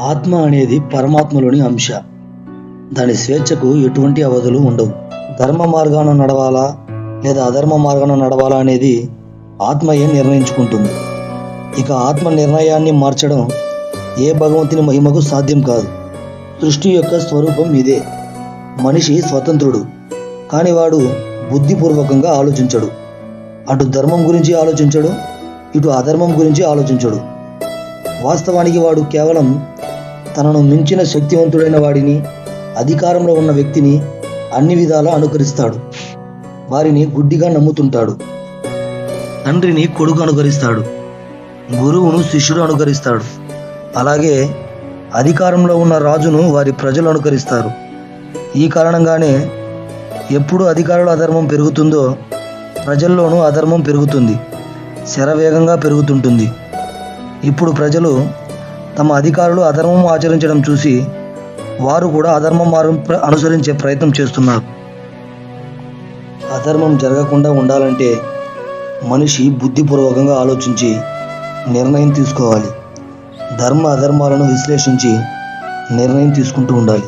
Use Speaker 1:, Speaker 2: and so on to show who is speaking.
Speaker 1: ఆత్మ అనేది పరమాత్మలోని అంశ. దాని స్వేచ్ఛకు ఎటువంటి అవధులు ఉండవు. ధర్మ మార్గాన నడవాలా లేదా అధర్మ మార్గాన నడవాలా అనేది ఆత్మయే నిర్ణయించుకుంటుంది. ఇక ఆత్మ నిర్ణయాన్ని మార్చడం ఏ భగవంతుని మహిమకు సాధ్యం కాదు. సృష్టి యొక్క స్వరూపం ఇదే. మనిషి స్వతంత్రుడు. కానీ వాడు బుద్ధిపూర్వకంగా ఆలోచించడు. అటు ధర్మం గురించి ఆలోచించడు ఇటు అధర్మం గురించి ఆలోచించడు. వాస్తవానికి వాడు కేవలం తనను మించిన శక్తివంతుడైన వాడిని అధికారంలో ఉన్న వ్యక్తిని అన్ని విధాలా అనుకరిస్తాడు. వారిని గుడ్డిగా నమ్ముతుంటాడు. తండ్రిని కొడుకు అనుకరిస్తాడు. గురువును శిష్యుడు అనుకరిస్తాడు. అలాగే అధికారంలో ఉన్న రాజును వారి ప్రజలు అనుకరిస్తారు. ఈ కారణంగానే ఎప్పుడు అధికారుల అధర్మం పెరుగుతుందో ప్రజల్లోనూ అధర్మం పెరుగుతుంది. శరవేగంగా పెరుగుతుంటుంది. ఇప్పుడు ప్రజలు తమ అధికారులు అధర్మం ఆచరించడం చూసి వారు కూడా అధర్మ మార్గం అనుసరించే ప్రయత్నం చేస్తున్నారు. అధర్మం జరగకుండా ఉండాలంటే మనిషి బుద్ధిపూర్వకంగా ఆలోచించి నిర్ణయం తీసుకోవాలి. ధర్మ అధర్మాలను విశ్లేషించి నిర్ణయం తీసుకుంటూ ఉండాలి.